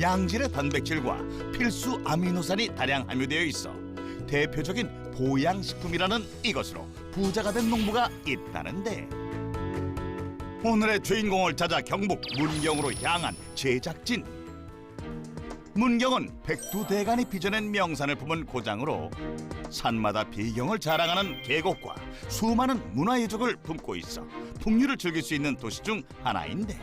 양질의 단백질과 필수 아미노산이 다량 함유되어 있어 대표적인 보양식품이라는 이것으로 부자가 된 농부가 있다는데. 오늘의 주인공을 찾아 경북 문경으로 향한 제작진. 문경은 백두대간이 빚어낸 명산을 품은 고장으로 산마다 비경을 자랑하는 계곡과 수많은 문화예적을 품고 있어 풍류를 즐길 수 있는 도시 중 하나인데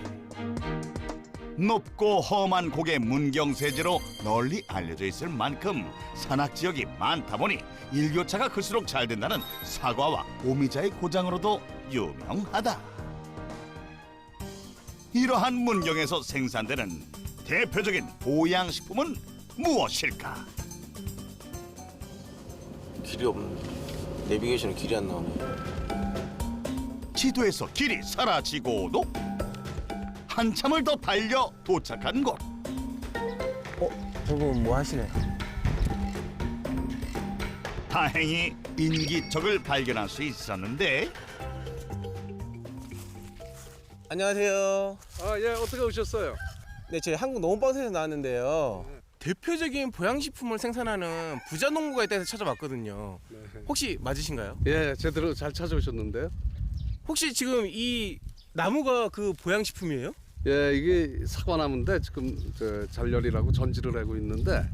높고 험한 곡의 문경세제로 널리 알려져 있을 만큼 산악 지역이 많다 보니 일교차가 클수록 잘 된다는 사과와 오미자의 고장으로도 유명하다. 이러한 문경에서 생산되는 대표적인 보양식품은 무엇일까? 길이 없네. 내비게이션에 길이 안 나오네. 지도에서 길이 사라지고도 한참을 더 달려 도착한 곳. 저분 뭐 하시네? 다행히 인기척을 발견할 수 있었는데 안녕하세요. 아, 예, 어떻게 오셨어요? 네, 저희 한국 농업방송에서 나왔는데요. 대표적인 보양식품을 생산하는 부자 농부가 있다 해서 찾아봤거든요. 혹시 맞으신가요? 예, 제대로 잘 찾아오셨는데요. 혹시 지금 이 나무가 그 보양식품이에요? 예, 이게 사과나무인데 지금 저 잔열이라고 전지를 하고 있는데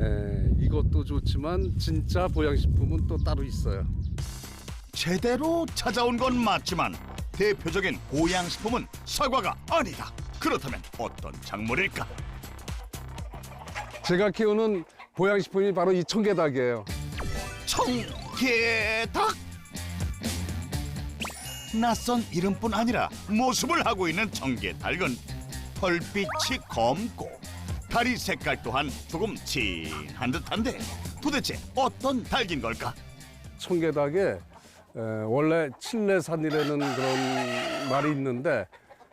예, 이것도 좋지만 진짜 보양식품은 또 따로 있어요. 제대로 찾아온 건 맞지만 대표적인 보양식품은 사과가 아니다. 그렇다면 어떤 작물일까? 제가 키우는 보양식품이 바로 이 청개닭이에요. 청개닭. 낯선 이름뿐 아니라 모습을 하고 있는 청개 닭은 펄빛이 검고 다리 색깔 또한 조금 진한 듯한데 도대체 어떤 닭인 걸까? 청개닭에 에, 원래 칠레산이라는 그런 말이 있는데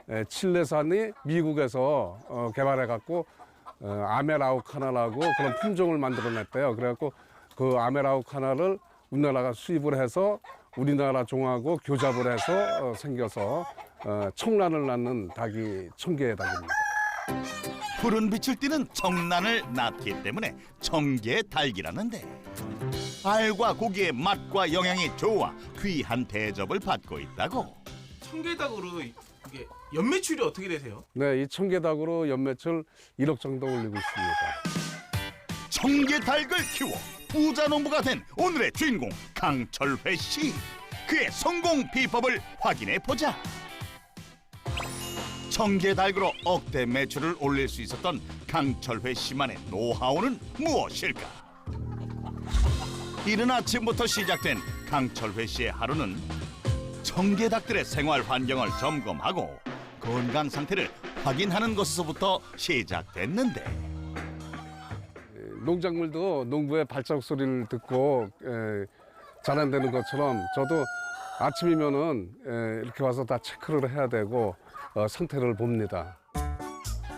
에, 칠레산이 미국에서 어, 개발해 갖고 어, 아메라우카나라고 그런 품종을 만들어냈대요. 그래갖고 그 아메라우카나를 우리나라가 수입을 해서 우리나라 종하고 교잡을 해서 어, 생겨서 어, 청란을 낳는 닭이 청개닭입니다. 푸른 빛을 띠는 청란을 낳기 때문에 청개닭이라는데 알과 고기의 맛과 영양이 좋아 귀한 대접을 받고 있다고 청개닭으로 이게 연매출이 어떻게 되세요? 네, 이 청개닭으로 연매출 1억 정도 올리고 있습니다. 청개닭을 키워 부자 농부가 된 오늘의 주인공 강철회 씨. 그의 성공 비법을 확인해 보자. 청개닭으로 억대 매출을 올릴 수 있었던 강철회 씨만의 노하우는 무엇일까? 이른 아침부터 시작된 강철회 씨의 하루는 청개닭들의 생활 환경을 점검하고 건강 상태를 확인하는 것에서부터 시작됐는데 농작물도 농부의 발자국 소리를 듣고 에, 자란되는 것처럼 저도 아침이면은 에, 이렇게 와서 다 체크를 해야 되고 어, 상태를 봅니다.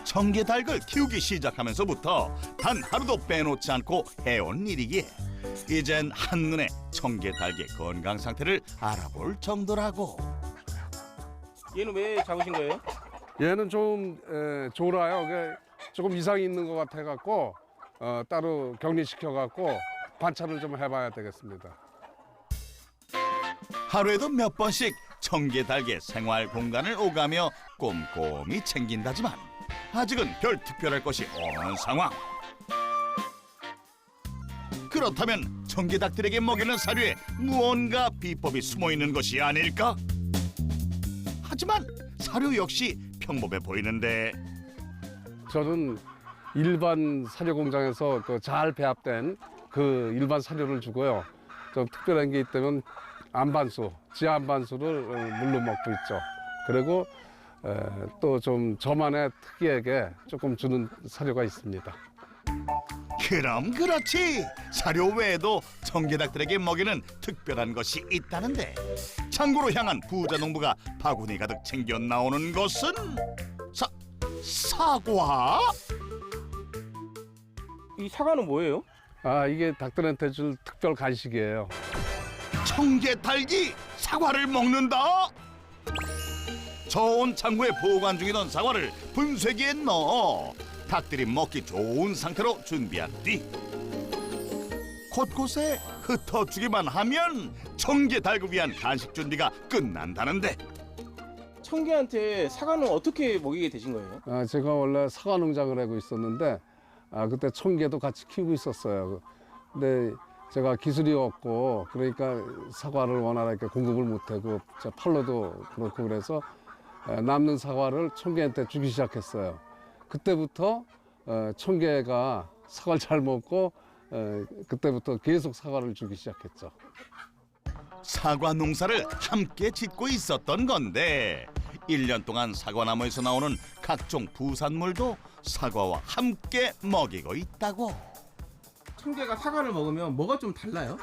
청개닭을 키우기 시작하면서부터 단 하루도 빼놓지 않고 해온 일이기에 이젠 한눈에 청개닭의 건강 상태를 알아볼 정도라고 얘는 왜 잡으신 거예요? 얘는 좀 에, 졸아요. 그게 조금 이상이 있는 것 같아 갖고 어, 따로 격리시켜 갖고 관찰을 좀 해봐야 되겠습니다. 하루에도 몇 번씩 청개닭의 생활 공간을 오가며 꼼꼼히 챙긴다지만 아직은 별 특별할 것이 없는 상황. 그렇다면 청개닭들에게 먹이는 사료에 무언가 비법이 숨어 있는 것이 아닐까? 하지만 사료 역시 평범해 보이는데 저는 일반 사료 공장에서 그 잘 배합된 그 일반 사료를 주고요. 좀 특별한 게 있다면 안반수, 지하 안반수를 어, 물로 먹고 있죠. 그리고 또 좀 저만의 특이하게 조금 주는 사료가 있습니다. 그럼 그렇지 사료 외에도 청개닭들에게 먹이는 특별한 것이 있다는데 창고로 향한 부자 농부가 바구니 가득 챙겨 나오는 것은 사 사과 이 사과는 뭐예요? 아 이게 닭들한테 줄 특별 간식이에요. 청개닭이 사과를 먹는다 저온 창고에 보관 중이던 사과를 분쇄기에 넣어 닭들이 먹기 좋은 상태로 준비한 뒤 곳곳에 흩어주기만 하면 청개 닭을 위한 간식 준비가 끝난다는데 청개한테 사과는 어떻게 먹이게 되신 거예요? 아, 제가 원래 사과 농장을 하고 있었는데 아, 그때 청개도 같이 키우고 있었어요. 근데 제가 기술이 없고 그러니까 사과를 원활하게 공급을 못하고 저 팔로도 그렇고 그래서 에, 남는 사과를 청개한테 주기 시작했어요. 그때부터 어, 청개가 사과를 잘 먹고 에, 그때부터 계속 사과를 주기 시작했죠. 사과 농사를 함께 짓고 있었던 건데 1년 동안 사과나무에서 나오는 각종 부산물도 사과와 함께 먹이고 있다고 청개가 사과를 먹으면 뭐가 좀 달라요?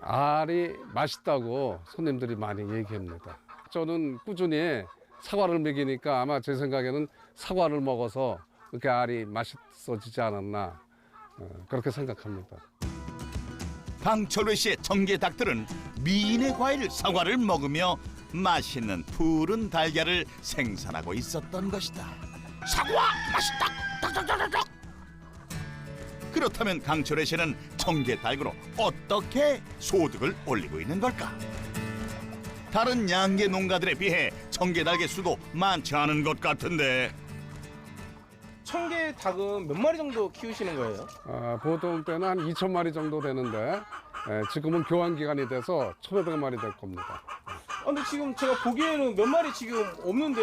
알이 맛있다고 손님들이 많이 얘기합니다. 저는 꾸준히 사과를 먹이니까 아마 제 생각에는 사과를 먹어서 이렇게 알이 맛있어지지 않았나 어, 그렇게 생각합니다. 강철회 씨의 청개 닭들은 미인의 과일 사과를 먹으며 맛있는 푸른 달걀을 생산하고 있었던 것이다. 사과 맛있다. 딱딱딱딱. 그렇다면 강철회 씨는 청개 닭으로 어떻게 소득을 올리고 있는 걸까? 다른 양계 농가들에 비해 청개 닭의 수도 많지 않은 것 같은데 청개 닭은 몇 마리 정도 키우시는 거예요? 아, 보통 때는 한 2천 마리 정도 되는데 에, 지금은 교환 기간이 돼서 1,500마리 될 겁니다. 아, 근데 지금 제가 보기에는 몇 마리 지금 없는데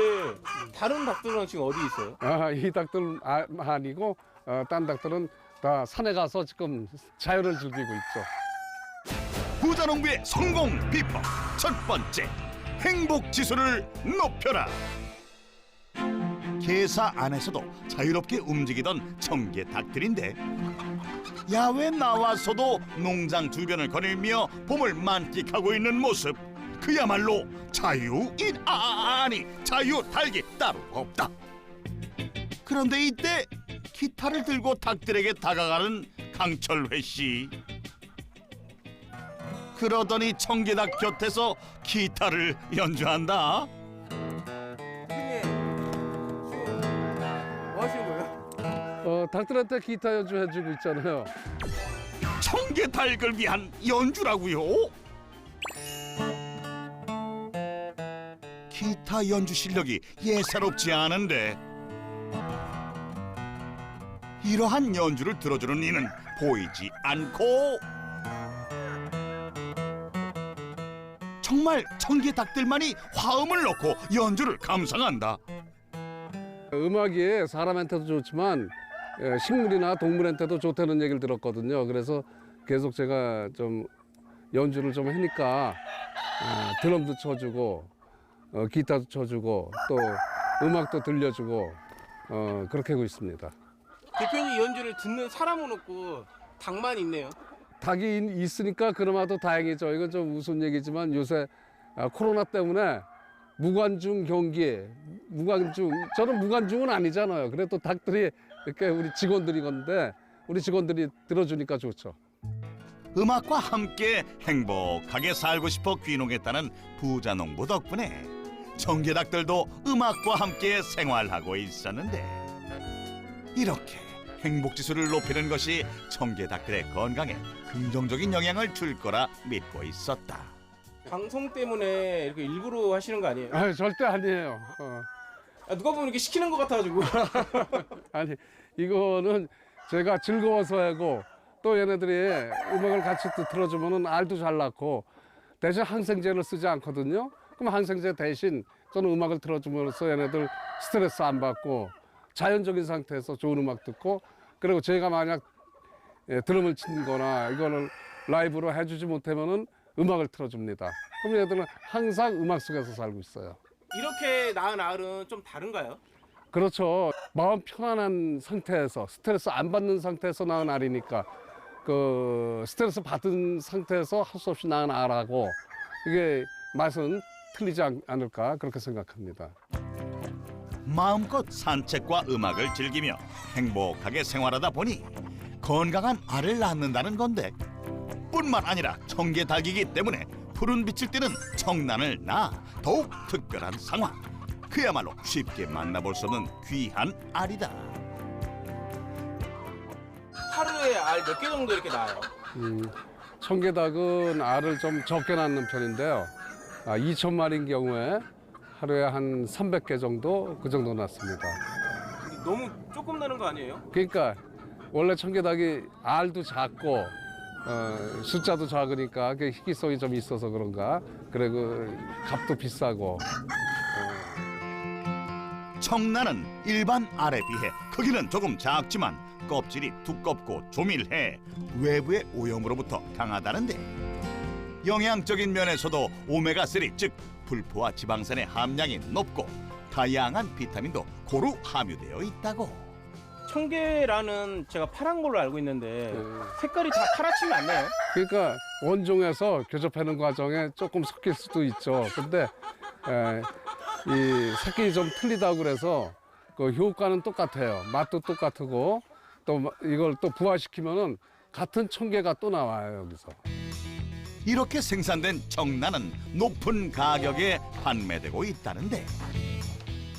다른 닭들은 지금 어디 있어요? 아, 이 닭들 아, 아니고 어, 딴 닭들은 다 산에 가서 지금 자유를 즐기고 있죠. 부자농부의 성공 비법 첫 번째 행복 지수를 높여라 개사 안에서도 자유롭게 움직이던 청개 닭들인데 야외 나와서도 농장 주변을 거닐며 봄을 만끽하고 있는 모습 그야말로 자유인 아, 아니 자유 닭이 따로 없다 그런데 이때 기타를 들고 닭들에게 다가가는 강철회 씨 그러더니 청개닭 곁에서 기타를 연주한다. 뭐 하시는 거예요? 어, 닭들한테 기타 연주해주고 있잖아요. 청개닭을 위한 연주라고요? 기타 연주 실력이 예사롭지 않은데 이러한 연주를 들어주는 이는 보이지 않고 정말 청개닭들만이 화음을 넣고 연주를 감상한다. 음악이 사람한테도 좋지만 예, 식물이나 동물한테도 좋다는 얘기를 들었거든요. 그래서 계속 제가 좀 연주를 좀 하니까 아, 드럼도 쳐주고 어, 기타도 쳐주고 또 음악도 들려주고 어, 그렇게 하고 있습니다. 대표님 연주를 듣는 사람은 없고 닭만 있네요. 닭이 있- 있으니까 그나마도 다행이죠. 이건 좀 우스운 얘기지만 요새 아, 코로나 때문에 무관중 경기, 무관중 저는 무관중은 아니잖아요. 그래도 닭들이 이렇게 우리 직원들이 건데 우리 직원들이 들어주니까 좋죠. 음악과 함께 행복하게 살고 싶어 귀농했다는 부자 농부 덕분에 청개닭들도 음악과 함께 생활하고 있었는데 이렇게 행복 지수를 높이는 것이 청개닭들의 건강에 긍정적인 영향을 줄 거라 믿고 있었다. 방송 때문에 이렇게 일부러 하시는 거 아니에요? 아, 절대 아니에요. 어. 아, 누가 보면 이렇게 시키는 것 같아가지고. 아니 이거는 제가 즐거워서 하고 또 얘네들이 음악을 같이 또 들어주면은 알도 잘 낳고 대신 항생제를 쓰지 않거든요. 그럼 항생제 대신 저는 음악을 들어주면서 얘네들 스트레스 안 받고 자연적인 상태에서 좋은 음악 듣고 그리고 제가 만약 예, 드럼을 친거나 이거를 라이브로 해주지 못하면은 음악을 틀어줍니다. 그럼 얘들은 항상 음악 속에서 살고 있어요. 이렇게 낳은 알은 좀 다른가요? 그렇죠. 마음 편안한 상태에서 스트레스 안 받는 상태에서 낳은 알이니까 그 스트레스 받은 상태에서 할 수 없이 낳은 알하고 이게 맛은 틀리지 않, 않을까 그렇게 생각합니다. 마음껏 산책과 음악을 즐기며 행복하게 생활하다 보니 건강한 알을 낳는다는 건데 뿐만 아니라 청개닭이기 때문에 푸른 빛을 띠는 청란을 낳아 더욱 특별한 상황 그야말로 쉽게 만나볼 수 없는 귀한 알이다 하루에 알 몇 개 정도 이렇게 나와요? 음, 청개닭은 알을 좀 적게 낳는 편인데요. 아, 2천 마리인 경우에 하루에 한 300개 정도 그 정도 낳습니다. 너무 조금 나는 거 아니에요? 그러니까 원래 청개닭이 알도 작고 어, 숫자도 작으니까 그 희귀성이 좀 있어서 그런가. 그리고 값도 비싸고 청란은 일반 알에 비해 크기는 조금 작지만 껍질이 두껍고 조밀해 외부의 오염으로부터 강하다는데 영양적인 면에서도 오메가3 즉 불포화 지방산의 함량이 높고 다양한 비타민도 고루 함유되어 있다고 청계라는 제가 파란 걸로 알고 있는데 네. 색깔이 다 파랗지는 않나요? 그러니까 원종에서 교접하는 과정에 조금 섞일 수도 있죠. 근데 에, 이 색이 좀 틀리다고 그래서 그 효과는 똑같아요. 맛도 똑같고 또 마- 이걸 또 부화시키면은 같은 청개가 또 나와요 여기서. 이렇게 생산된 청란은 높은 가격에 판매되고 있다는데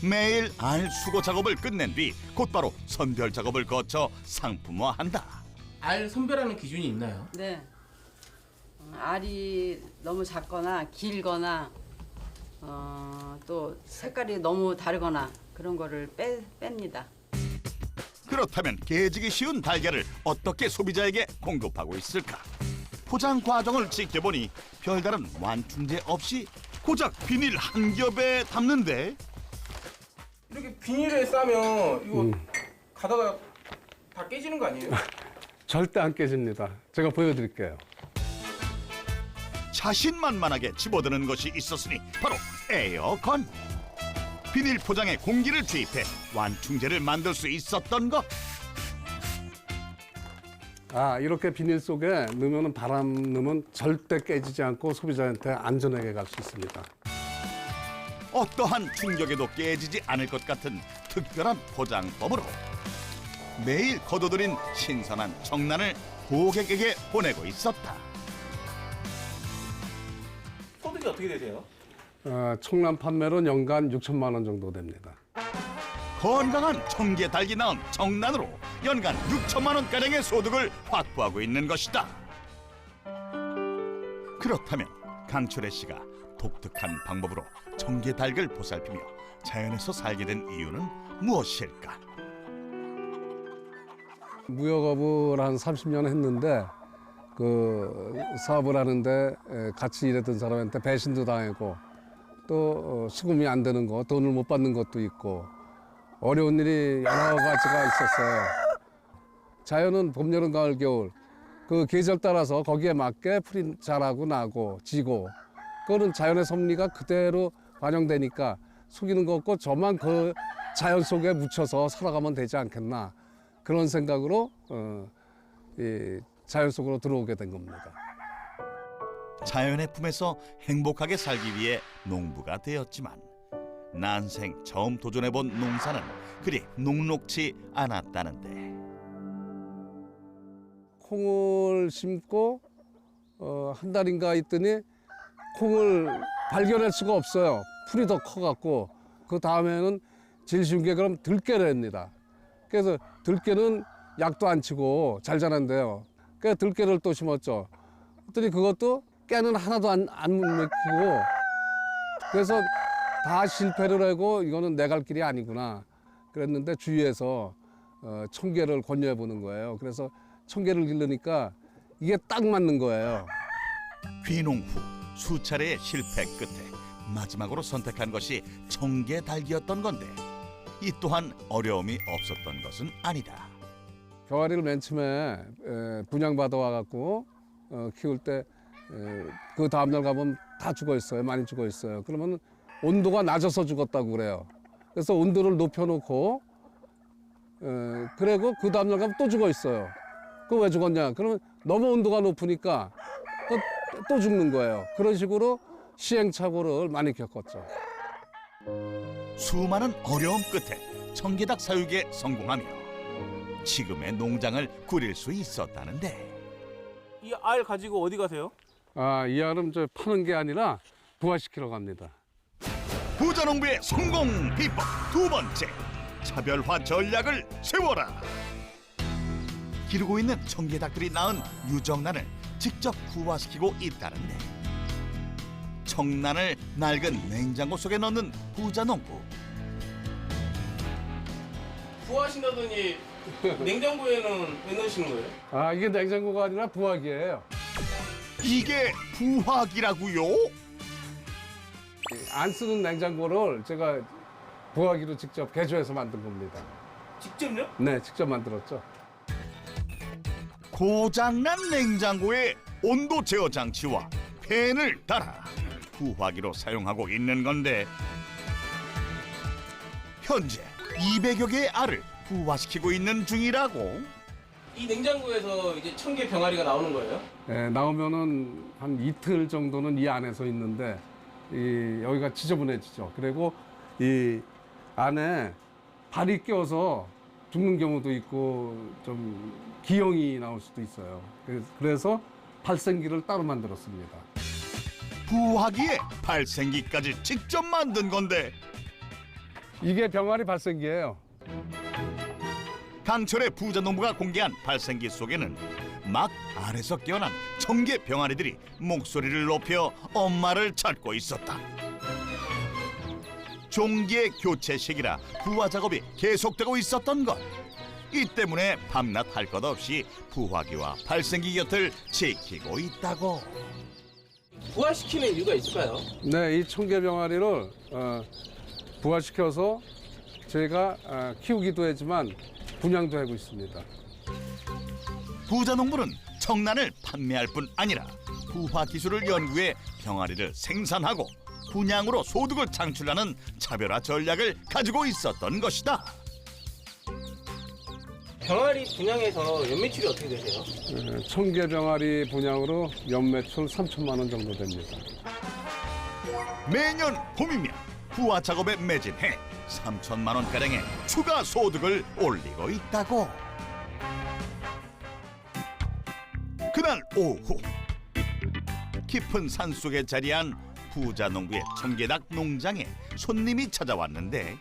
매일 알 수거 작업을 끝낸 뒤 곧바로 선별 작업을 거쳐 상품화한다. 알 선별하는 기준이 있나요? 네. 어, 알이 너무 작거나 길거나 어, 또 색깔이 너무 다르거나 그런 거를 빼, 뺍니다. 그렇다면 깨지기 쉬운 달걀을 어떻게 소비자에게 공급하고 있을까? 포장 과정을 지켜보니 별다른 완충제 없이 고작 비닐 한 겹에 담는데 이렇게 비닐에 싸면 이거 음. 가다가 다 깨지는 거 아니에요? 절대 안 깨집니다. 제가 보여드릴게요. 자신만만하게 집어드는 것이 있었으니 바로 에어컨. 비닐 포장에 공기를 주입해 완충제를 만들 수 있었던 것. 아 이렇게 비닐 속에 넣으면 바람 넣으면 절대 깨지지 않고 소비자한테 안전하게 갈 수 있습니다. 어떠한 충격에도 깨지지 않을 것 같은 특별한 포장법으로 매일 거둬들인 신선한 청란을 고객에게 보내고 있었다. 소득이 어떻게 되세요? 어, 청란 판매로 연간 6천만 원 정도 됩니다. 건강한 청개 달기 낳은 청란으로 연간 6천만 원 가량의 소득을 확보하고 있는 것이다. 그렇다면 강철애 씨가 독특한 방법으로 청개 닭을 보살피며 자연에서 살게 된 이유는 무엇일까? 무역업을 한 30년 했는데 그 사업을 하는데 에, 같이 일했던 사람한테 배신도 당하고 또 어, 수금이 안 되는 거, 돈을 못 받는 것도 있고 어려운 일이 여러 가지가 있었어요. 자연은 봄, 여름, 가을, 겨울 그 계절 따라서 거기에 맞게 풀이 자라고 나고 지고 그거는 자연의 섭리가 그대로 반영되니까 속이는 거 없고 저만 그 자연 속에 묻혀서 살아가면 되지 않겠나 그런 생각으로 어, 이 자연 속으로 들어오게 된 겁니다. 자연의 품에서 행복하게 살기 위해 농부가 되었지만 난생 처음 도전해본 농사는 그리 녹록치 않았다는데 콩을 심고 어, 한 달인가 있더니 콩을 발견할 수가 없어요. 풀이 더 커갖고 그 다음에는 제일 쉬운 게 그럼 들깨를 합니다. 그래서 들깨는 약도 안 치고 잘 자란대요. 그래서 들깨를 또 심었죠. 그랬더니 그것도 깨는 하나도 안, 안 먹히고 그래서 다 실패를 하고 이거는 내 갈 길이 아니구나 그랬는데 주위에서 어, 청개를 권유해 보는 거예요. 그래서 청개를 기르니까 이게 딱 맞는 거예요. 귀농 후 수차례의 실패 끝에 마지막으로 선택한 것이 청개 닭이었던 건데 이 또한 어려움이 없었던 것은 아니다. 병아리를 맨 처음에 에, 분양받아 와갖고 어, 키울 때 그 다음날 가면 다 죽어 있어요. 많이 죽어 있어요. 그러면 온도가 낮아서 죽었다고 그래요. 그래서 온도를 높여놓고 에, 그리고 그 다음날 가면 또 죽어 있어요. 그 왜 죽었냐? 그러면 너무 온도가 높으니까 또, 또 죽는 거예요. 그런 식으로 시행착오를 많이 겪었죠. 수많은 어려움 끝에 청개닭 사육에 성공하며 지금의 농장을 꾸릴 수 있었다는데 이 알 가지고 어디 가세요? 아, 이 알은 저 파는 게 아니라 부화시키러 갑니다. 부자농부의 성공 비법 두 번째 차별화 전략을 세워라 기르고 있는 청개닭들이 낳은 유정란을 직접 부화시키고 있다는데 청란을 낡은 냉장고 속에 넣는 부자농부 부하신다더니 냉장고에는 왜 넣으시는 거예요? 아 이게 냉장고가 아니라 부화기예요. 이게 부화기라고요? 안 쓰는 냉장고를 제가 부화기로 직접 개조해서 만든 겁니다. 직접요? 네, 직접 만들었죠. 고장난 냉장고에 온도 제어 장치와 팬을 달아 부화기로 사용하고 있는 건데 현재 200여 개의 알을 부화시키고 있는 중이라고 이 냉장고에서 이제 청개 병아리가 나오는 거예요? 예, 나오면은 한 이틀 정도는 이 안에서 있는데 이 여기가 지저분해지죠. 그리고 이 안에 발이 껴서 죽는 경우도 있고 좀 기형이 나올 수도 있어요. 그래서- 발생기를 따로 만들었습니다. 부화기에 발생기까지 직접 만든 건데 이게 병아리 발생기예요. 강철의 부자 농부가 공개한 발생기 속에는 막 알에서 깨어난 청개 병아리들이 목소리를 높여 엄마를 찾고 있었다. 종기의 교체 시기라 부화 작업이 계속되고 있었던 것. 이 때문에 밤낮 할 것 없이 부화기와 발생기 곁을 지키고 있다고. 부화시키는 이유가 있을까요? 네, 이 청개 병아리를 어, 부화시켜서 제가 어, 키우기도 하지만 분양도 하고 있습니다. 부자 농부는 청란을 판매할 뿐 아니라 부화 기술을 연구해 병아리를 생산하고 분양으로 소득을 창출하는 차별화 전략을 가지고 있었던 것이다. 병아리 분양에서 연매출이 어떻게 되세요? 에, 청개 병아리 분양으로 연매출 3천만 원 정도 됩니다. 매년 봄이면 부화 작업에 매진해 3천만 원가량의 추가 소득을 올리고 있다고. 그날 오후 깊은 산속에 자리한 부자 농부의 청개닭 농장에 손님이 찾아왔는데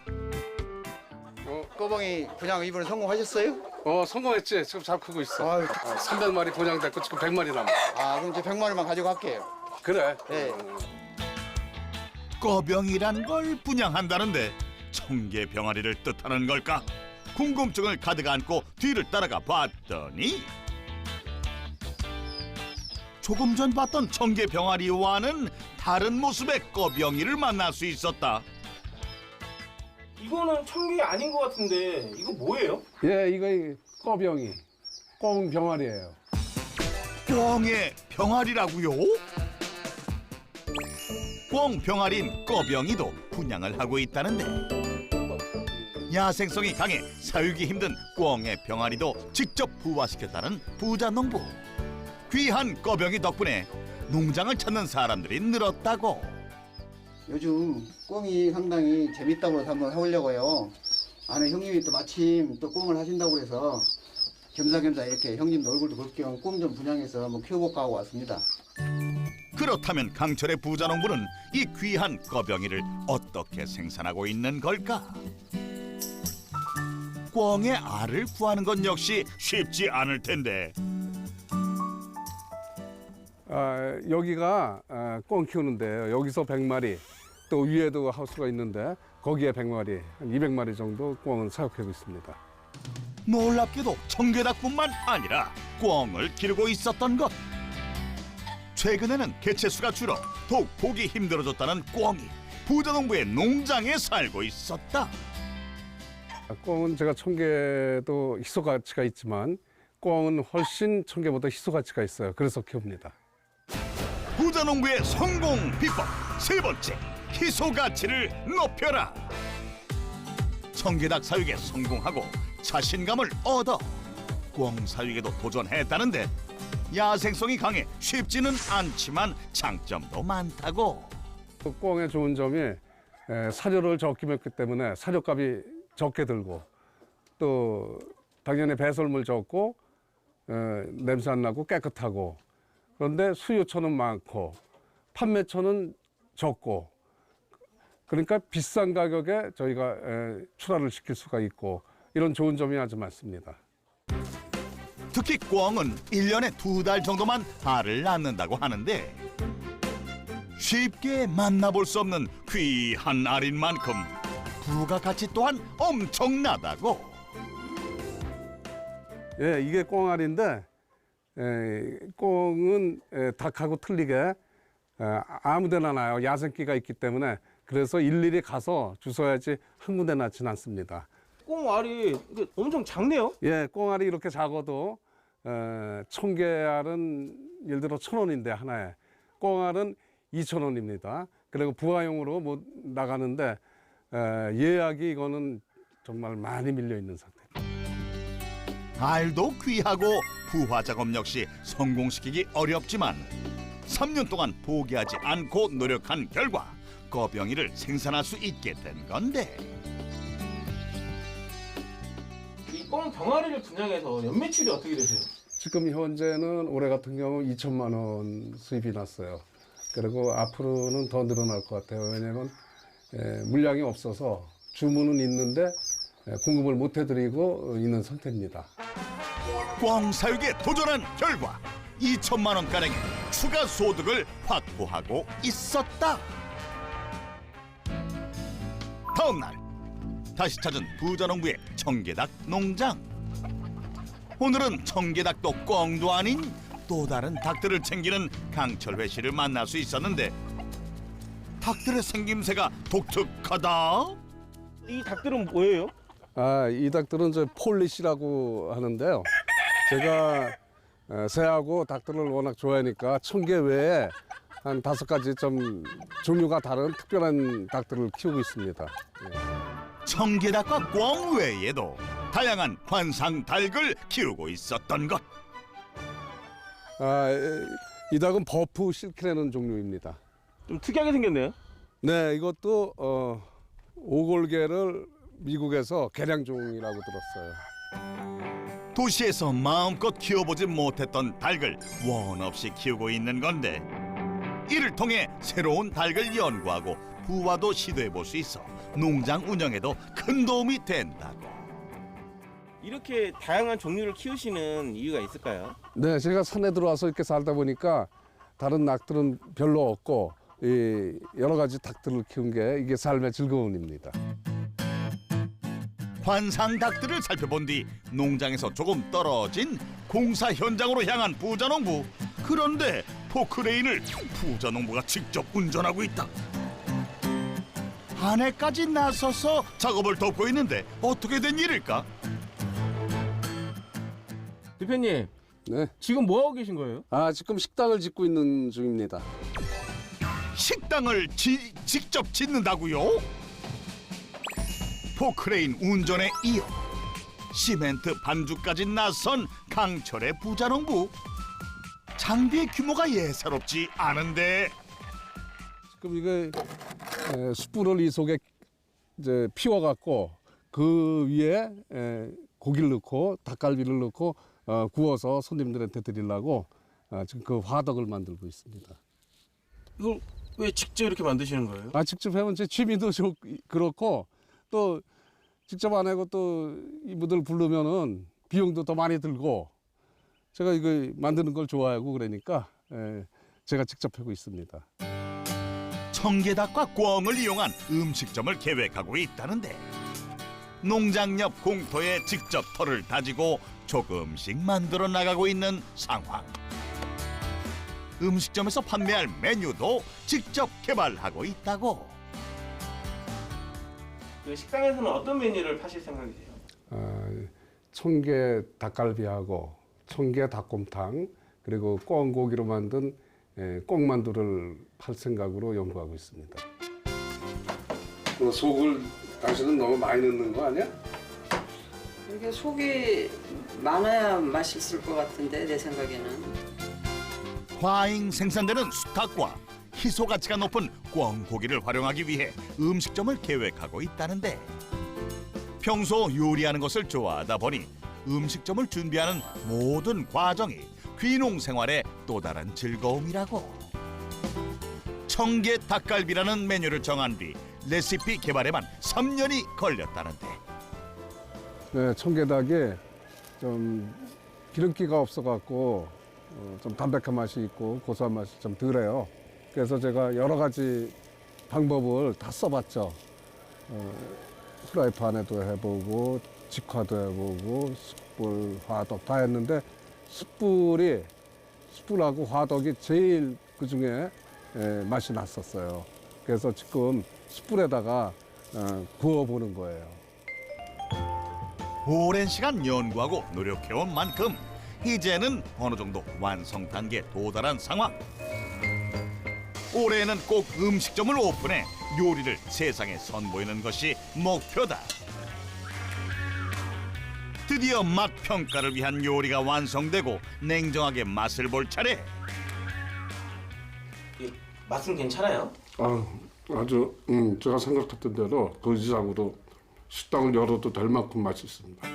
어, 꼬봉이 분양 이번에 성공하셨어요? 어, 성공했지. 지금 잘 크고 있어. 아유. 300마리 분양됐고 지금 100마리 남아. 아 그럼 제 100마리만 가지고 갈게요. 그래. 네. 꺼병이란 걸 분양한다는데 청개 병아리를 뜻하는 걸까? 궁금증을 가득 안고 뒤를 따라가 봤더니 조금 전 봤던 청개 병아리와는 다른 모습의 꺼병이를 만날 수 있었다. 이거는 청개 아닌 것 같은데 이거 뭐예요? 예, 이거 이 꺼병이. 꽁 병아리예요. 꿩의 병아리라고요? 꿩 병아리인 꺼병이도 분양을 하고 있다는데 야생성이 강해 사육이 힘든 꿩의 병아리도 직접 부화시켰다는 부자 농부 귀한 꺼병이 덕분에 농장을 찾는 사람들이 늘었다고 요즘 꽁이 상당히 재밌다고 해서 한번 해보려고요. 아는 형님이 또 마침 또 꽁을 하신다고 그래서 겸사겸사 이렇게 형님도 얼굴도 볼겸 꽁 좀 분양해서 한번 키워볼까 하고 왔습니다. 그렇다면 강철의 부자 농부는 이 귀한 꺼병이를 어떻게 생산하고 있는 걸까? 꿩의 알을 구하는 건 역시 쉽지 않을 텐데 아, 여기가 아, 꽁 키우는데요. 여기서 100마리, 또 위에도 하우스가 있는데 거기에 100마리, 한 200마리 정도 꽁을 사육하고 있습니다. 놀랍게도 청개닭뿐만 아니라 꿩을 기르고 있었던 것. 최근에는 개체수가 줄어 더욱 보기 힘들어졌다는 꿩이 부자농부의 농장에 살고 있었다. 아, 꽁은 제가 청개도 희소 가치가 있지만 꽁은 훨씬 청개보다 희소 가치가 있어요. 그래서 키웁니다. 부자농부의 성공 비법 세 번째 희소 가치를 높여라. 청개닭 사육에 성공하고 자신감을 얻어 꿩 사육에도 도전했다는데 야생성이 강해 쉽지는 않지만 장점도 많다고. 또 꽁의 좋은 점이 에, 사료를 적게 먹기 때문에 사료값이 적게 들고 또 당연히 배설물 적고 에, 냄새 안 나고 깨끗하고 그런데 수요처는 많고 판매처는 적고 그러니까 비싼 가격에 저희가 에, 출하를 시킬 수가 있고 이런 좋은 점이 아주 많습니다. 특히 꿩은 일년에 두 달 정도만 알을 낳는다고 하는데 쉽게 만나볼 수 없는 귀한 알인 만큼 부가가치 또한 엄청나다고 예, 이게 꽁알인데 에, 꽁은 에, 닭하고 틀리게 에, 아무데나 나요. 야생기가 있기 때문에 그래서 일일이 가서 주워야지 한 군데 낳진 않습니다. 꽁알이 엄청 작네요. 예, 꽁알이 이렇게 작아도 에, 청개알은 예를 들어 천 원인데 하나에 꽁알은 이천 원입니다. 그리고 부화용으로 뭐 나가는데 에, 예약이 이거는 정말 많이 밀려 있는 상태. 알도 귀하고 부화 작업 역시 성공시키기 어렵지만 3년 동안 포기하지 않고 노력한 결과 꺼병이를 생산할 수 있게 된 건데 이꽁 병아리를 분양해서 연매출이 어떻게 되세요? 지금 현재는 올해 같은 경우 2천만 원 수입이 났어요. 그리고 앞으로는 더 늘어날 것 같아요. 왜냐하면 에, 물량이 없어서 주문은 있는데 에, 공급을 못 해드리고 있는 상태입니다. 꽝 사육에 도전한 결과 2천만 원가량의 추가 소득을 확보하고 있었다. 다음 날 다시 찾은 부자농부의 청개닭 농장. 오늘은 청개닭도 꽝도 아닌 또 다른 닭들을 챙기는 강철회 씨를 만날 수 있었는데 닭들의 생김새가 독특하다. 이 닭들은 뭐예요? 아, 이 닭들은 저 폴리시라고 하는데요. 제가 에, 새하고 닭들을 워낙 좋아하니까 천 개 외에 한 다섯 가지 좀 종류가 다른 특별한 닭들을 키우고 있습니다. 예. 청개닭과 꽝 외에도 다양한 관상 닭을 키우고 있었던 것. 아, 에, 이 닭은 버프 실크라는 종류입니다. 좀 특이하게 생겼네요. 네, 이것도 어, 오골개를 미국에서 개량종이라고 들었어요. 도시에서 마음껏 키워보지 못했던 닭을 원 없이 키우고 있는 건데 이를 통해 새로운 닭을 연구하고 부화도 시도해 볼 수 있어 농장 운영에도 큰 도움이 된다고. 이렇게 다양한 종류를 키우시는 이유가 있을까요? 네, 제가 산에 들어와서 이렇게 살다 보니까 다른 낙들은 별로 없고 이 여러 가지 닭들을 키운 게 이게 삶의 즐거움입니다. 관상 닭들을 살펴본 뒤 농장에서 조금 떨어진 공사 현장으로 향한 부자농부. 그런데 포크레인을 부자농부가 직접 운전하고 있다. 아내까지 나서서 작업을 돕고 있는데 어떻게 된 일일까? 대표님 네. 지금 뭐 하고 계신 거예요? 아, 지금 식당을 짓고 있는 중입니다. 식당을 지- 직접 짓는다고요? 포크레인 운전에 이어 시멘트 반죽까지 나선 강철의 부자농부 장비의 규모가 예사롭지 않은데 지금 이게 에, 숯불을 이 속에 이제 피워 갖고 그 위에 에, 고기를 넣고 닭갈비를 넣고 어, 구워서 손님들한테 드리려고 아, 지금 그 화덕을 만들고 있습니다. 이걸 왜 직접 이렇게 만드시는 거예요? 아 직접 해본 제 취미도 좋 그렇고 또 직접 안 하고 또 이분들 부르면은 비용도 더 많이 들고 제가 이거 만드는 걸 좋아하고 그러니까 에, 제가 직접 하고 있습니다. 청개닭과 꿩을 이용한 음식점을 계획하고 있다는데 농장 옆 공터에 직접 털을 다지고 조금씩 만들어 나가고 있는 상황. 음식점에서 판매할 메뉴도 직접 개발하고 있다고. 그 식당에서는 어떤 메뉴를 파실 생각이세요? 아, 청개 닭갈비하고 청개 닭곰탕 그리고 꿩고기로 만든 에, 꿩만두를 팔 생각으로 연구하고 있습니다. 뭐 속을 당신은 너무 많이 넣는 거 아니야? 이게 속이 많아야 맛있을 것 같은데 내 생각에는. 과잉 생산되는 수탉과 희소 가치가 높은 꿩고기를 활용하기 위해 음식점을 계획하고 있다는데 평소 요리하는 것을 좋아하다 보니 음식점을 준비하는 모든 과정이 귀농 생활의 또 다른 즐거움이라고. 청개 닭갈비라는 메뉴를 정한 뒤 레시피 개발에만 3년이 걸렸다는데 네, 청개닭이 좀 기름기가 없어갖고 어, 좀 담백한 맛이 있고 고소한 맛이 좀 덜해요. 그래서 제가 여러 가지 방법을 다 써봤죠. 어, 프라이팬에도 해보고 직화도 해보고 숯불, 화덕 다 했는데 숯불이 숯불하고 화덕이 제일 그 중에 에, 맛이 났었어요. 그래서 지금 숯불에다가 어, 구워보는 거예요. 오랜 시간 연구하고 노력해온 만큼 이제는 어느 정도 완성 단계에 도달한 상황. 올해는 꼭 음식점을 오픈해 요리를 세상에 선보이는 것이 목표다. 드디어 맛 평가를 위한 요리가 완성되고 냉정하게 맛을 볼 차례. 이 맛은 괜찮아요? 아, 아주 음, 제가 생각했던 대로 그 이상으로 식당을 열어도 될 만큼 맛있습니다.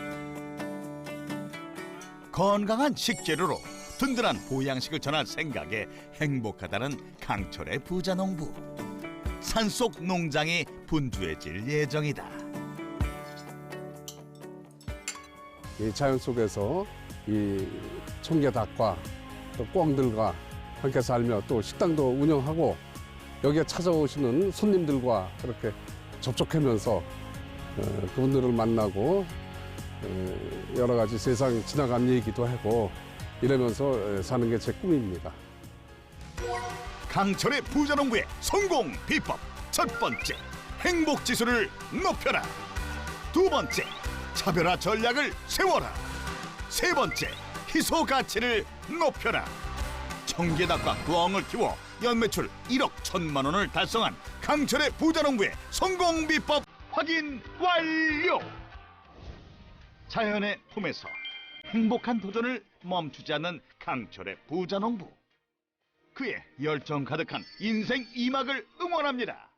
건강한 식재료로 든든한 보양식을 전할 생각에 행복하다는 강철의 부자 농부. 산속 농장이 분주해질 예정이다. 이 자연 속에서 이 청개닭과 또 꿩들과 함께 살며 또 식당도 운영하고 여기에 찾아오시는 손님들과 그렇게 접촉하면서 어, 그분들을 만나고 어, 여러 가지 세상 지나간 얘기도 하고 이러면서 어, 사는 게 제 꿈입니다. 강철의 부자농부의 성공 비법. 첫 번째 행복 지수를 높여라. 두 번째 차별화 전략을 세워라. 세 번째 희소 가치를 높여라. 청계닭과 꿩을 키워 연매출 1억 천만 원을 달성한 강철의 부자농부의 성공 비법 확인 완료. 자연의 품에서 행복한 도전을 멈추지 않는 강철의 부자농부 그의 열정 가득한 인생 이막을 응원합니다.